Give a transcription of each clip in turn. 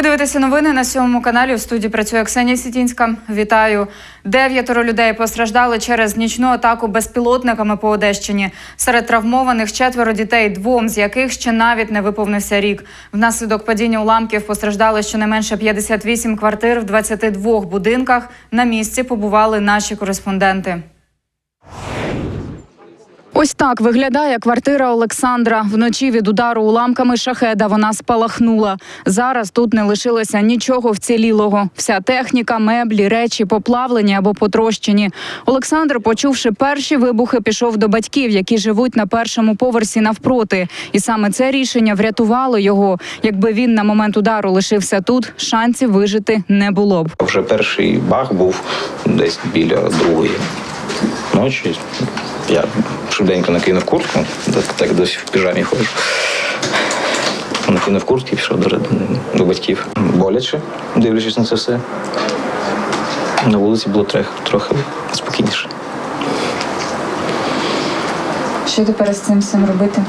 Ви дивитеся новини на сьомому каналі. У студії працює Ксенія Сітінська. Вітаю. Дев'ятеро людей постраждали через нічну атаку безпілотниками по Одещині. Серед травмованих четверо дітей, двом з яких ще навіть не виповнився рік. Внаслідок падіння уламків постраждали щонайменше 58 квартир в 22 будинках. На місці побували наші кореспонденти. Ось так виглядає квартира Олександра. Вночі від удару уламками шахеда вона спалахнула. Зараз тут не лишилося нічого вцілілого. Вся техніка, меблі, речі поплавлені або потрощені. Олександр, почувши перші вибухи, пішов до батьків, які живуть на першому поверсі навпроти. І саме це рішення врятувало його. Якби він на момент удару лишився тут, шансів вижити не було б. Вже перший бах був десь біля другої ночі. Я швиденько накинув куртку, так, досі в піжамі ходжу. Накинув куртку і пішов до, до батьків. Боляче, дивлячись на це все. На вулиці було трохи, трохи спокійніше. Що тепер з цим всім робити?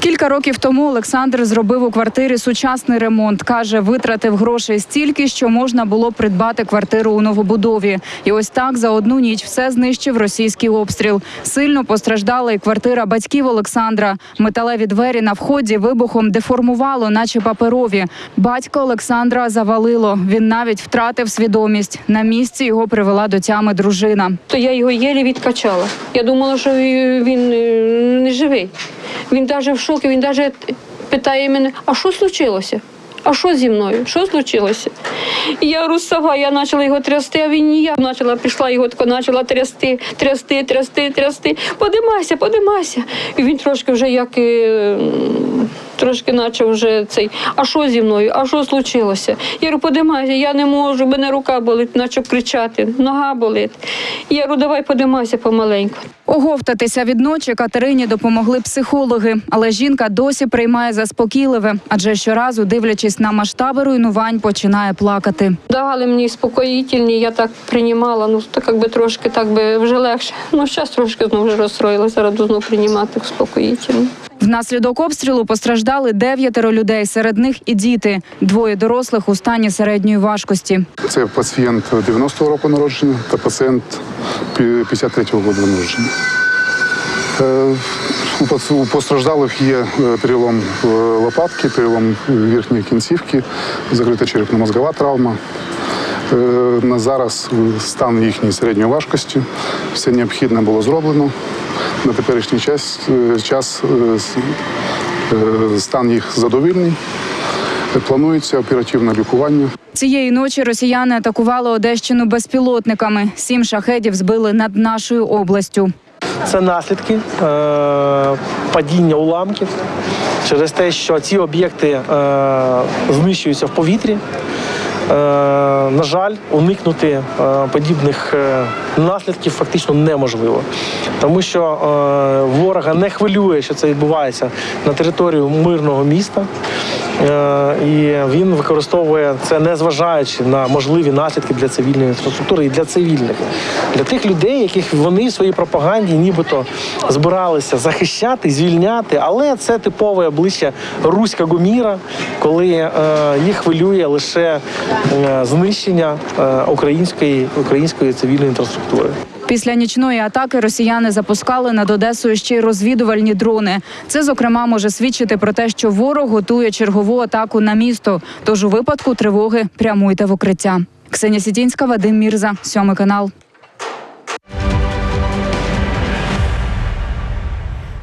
Кілька років тому Олександр зробив у квартирі сучасний ремонт. Каже, витратив грошей стільки, що можна було придбати квартиру у новобудові. І ось так за одну ніч все знищив російський обстріл. Сильно постраждала і квартира батьків Олександра. Металеві двері на вході вибухом деформувало, наче паперові. Батька Олександра завалило. Він навіть втратив свідомість. На місці його привела до тями дружина. то я його єлі відкачала. Я думала, що він е, не живий. Він навіть в шокі, він навіть питає мене, а що случилося? А що зі мною? Що случилося? І я розсава, я почала його трясти, а він ніяк. Почала, пішла його тако, почала трясти, трясти, трясти, трясти. Подимайся, подимайся. І він трошки вже як е, трошки почав вже цей. А що зі мною? А що случилося? Я говорю, подимайся, я не можу, в мене рука болить, почав кричати, нога болить. Я говорю, давай подимайся помаленьку. Оговтатися від ночі Катерині допомогли психологи, але жінка досі приймає заспокійливе, адже щоразу, дивлячись на масштаби руйнувань, починає плакати. Давали мені спокоїтельні, я так приймала, ну так якби трошки так би вже легше. Ну, зараз трошки знову розстроїлася, буду знову приймати спокоїтельні. Внаслідок обстрілу постраждали дев'ятеро людей, серед них і діти. Двоє дорослих у стані середньої важкості. Це пацієнт 90-го року народження та пацієнт 53-го року народження. Е, У постраждалих є е, перелом е, лопатки, перелом верхньої кінцівки, закрита черепно-мозгова травма. На зараз стан їхньої середньої важкості. Все необхідне було зроблено. На теперішній час, е, час е, е, стан їх задовільний. Планується оперативне лікування. Цієї ночі росіяни атакували Одещину безпілотниками. Сім шахедів збили над нашою областю. Це наслідки е, падіння уламків через те, що ці об'єкти е, знищуються в повітрі. Е, на жаль, уникнути е, подібних е, наслідків фактично неможливо, тому що ворога не хвилює, що це відбувається на території мирного міста. Е, І він використовує це, незважаючи на можливі наслідки для цивільної інфраструктури і для цивільних, для тих людей, яких вони в своїй пропаганді нібито збиралися захищати, звільняти. Але це типове обличчя руського міра, коли е, їх хвилює лише е, знищення української, української цивільної інфраструктури. Після нічної атаки росіяни запускали над Одесою ще й розвідувальні дрони. Це, зокрема, може свідчити про те, що ворог готує чергову атаку на місто. Тож у випадку тривоги прямуйте в укриття. Ксенія Сітінська, Вадим Мірза, сьомий канал.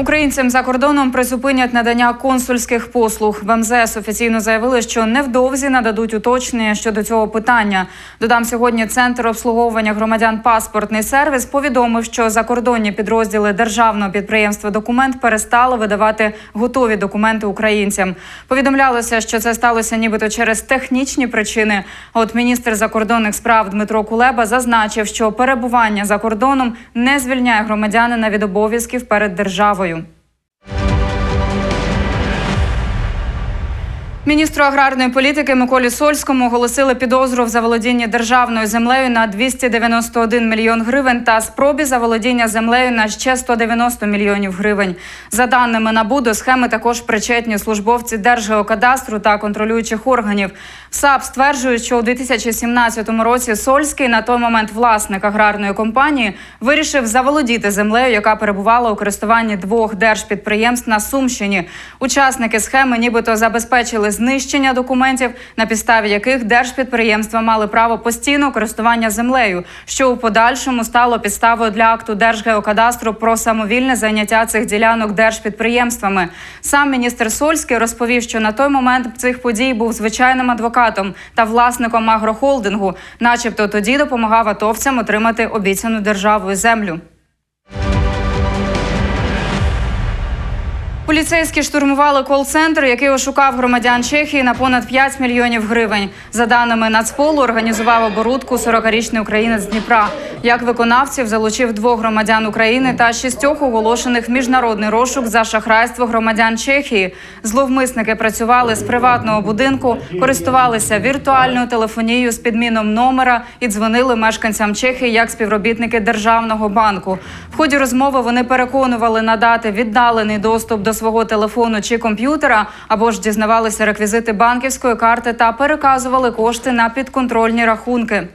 Українцям за кордоном призупинять надання консульських послуг. В МЗС офіційно заявили, що невдовзі нададуть уточнення щодо цього питання. Додам сьогодні центр обслуговування громадян паспортний сервіс повідомив, що закордонні підрозділи державного підприємства Документ перестали видавати готові документи українцям. Повідомлялося, що це сталося нібито через технічні причини. От міністр закордонних справ Дмитро Кулеба зазначив, що перебування за кордоном не звільняє громадянина від обов'язків перед державою. apoio. Міністру аграрної політики Миколі Сольському оголосили підозру в заволодінні державною землею на 291 мільйон гривень та спробі заволодіння землею на ще 190 мільйонів гривень. За даними НАБУ, до схеми також причетні службовці Держгеокадастру та контролюючих органів. САП стверджують, що у 2017 році Сольський, на той момент власник аграрної компанії, вирішив заволодіти землею, яка перебувала у користуванні двох держпідприємств на Сумщині. Учасники схеми нібито забезпечили знищення документів, на підставі яких держпідприємства мали право постійного користування землею, що у подальшому стало підставою для акту Держгеокадастру про самовільне зайняття цих ділянок держпідприємствами. Сам міністр Сольський розповів, що на той момент цих подій був звичайним адвокатом та власником агрохолдингу, начебто тоді допомагав атовцям отримати обіцяну державою землю. Поліцейські штурмували кол-центр, який ошукав громадян Чехії на понад 5 мільйонів гривень. За даними Нацполу, організував оборудку 40-річний українець з Дніпра. Як виконавців залучив двох громадян України та шістьох оголошених міжнародний розшук за шахрайство громадян Чехії. Зловмисники працювали з приватного будинку, користувалися віртуальною телефонією з підміном номера і дзвонили мешканцям Чехії як співробітники державного банку. В ході розмови вони переконували надати віддалений доступ до свого телефону чи комп'ютера, або ж дізнавалися реквізити банківської карти та переказували кошти на підконтрольні рахунки.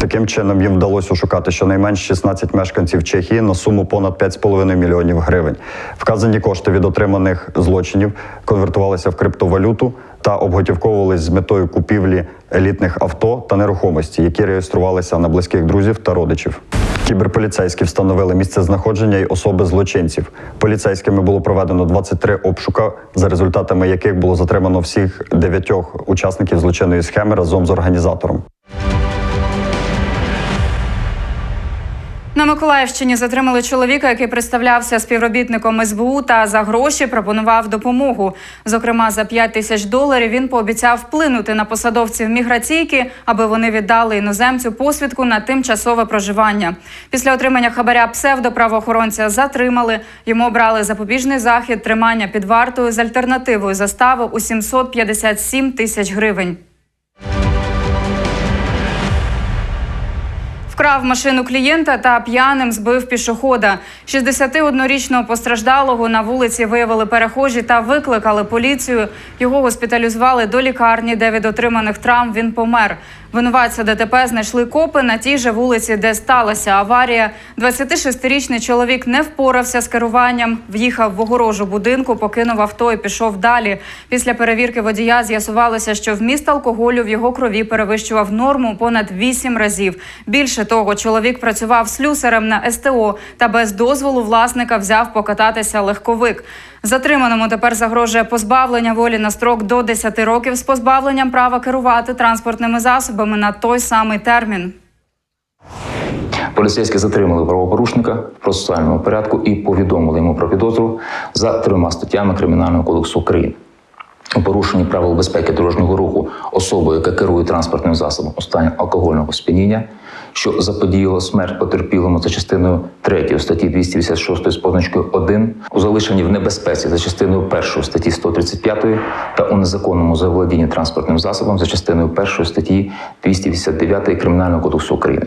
Таким чином їм вдалося ошукати щонайменш 16 мешканців Чехії на суму понад 5,5 мільйонів гривень. Вказані кошти від отриманих злочинів конвертувалися в криптовалюту та обготівковувались з метою купівлі елітних авто та нерухомості, які реєструвалися на близьких друзів та родичів. Кіберполіцейські встановили місце знаходження й особи злочинців. Поліцейськими було проведено 23 обшука, за результатами яких було затримано всіх дев'ятьох учасників злочинної схеми разом з організатором. На Миколаївщині затримали чоловіка, який представлявся співробітником СБУ та за гроші пропонував допомогу. Зокрема, за 5 тисяч доларів він пообіцяв вплинути на посадовців міграційки, аби вони віддали іноземцю посвідку на тимчасове проживання. Після отримання хабаря псевдоправоохоронця затримали. Йому обрали запобіжний захід тримання під вартою з альтернативою застави у 757 тисяч гривень. Вкрав машину клієнта та п'яним збив пішохода. 61-річного постраждалого на вулиці виявили перехожі та викликали поліцію. Його госпіталізували до лікарні, де від отриманих травм він помер. Винуватця ДТП знайшли копи на тій же вулиці, де сталася аварія. 26-річний чоловік не впорався з керуванням, в'їхав в огорожу будинку, покинув авто і пішов далі. Після перевірки водія з'ясувалося, що вміст алкоголю в його крові перевищував норму понад 8 разів. Більше того, чоловік працював слюсарем на СТО та без дозволу власника взяв покататися легковик. Затриманому тепер загрожує позбавлення волі на строк до 10 років з позбавленням права керувати транспортними засобами на той самий термін. Поліцейські затримали правопорушника в процесуальному порядку і повідомили йому про підозру за трьома статтями Кримінального кодексу України. У порушенні правил безпеки дорожнього руху особою, яка керує транспортним засобом у стані алкогольного сп'яніння, що заподіяло смерть потерпілому за частиною 3 статті 286 з позначкою 1, у залишенні в небезпеці за частиною 1 статті 135 та у незаконному заволодінні транспортним засобом за частиною 1 статті 289 Кримінального кодексу України.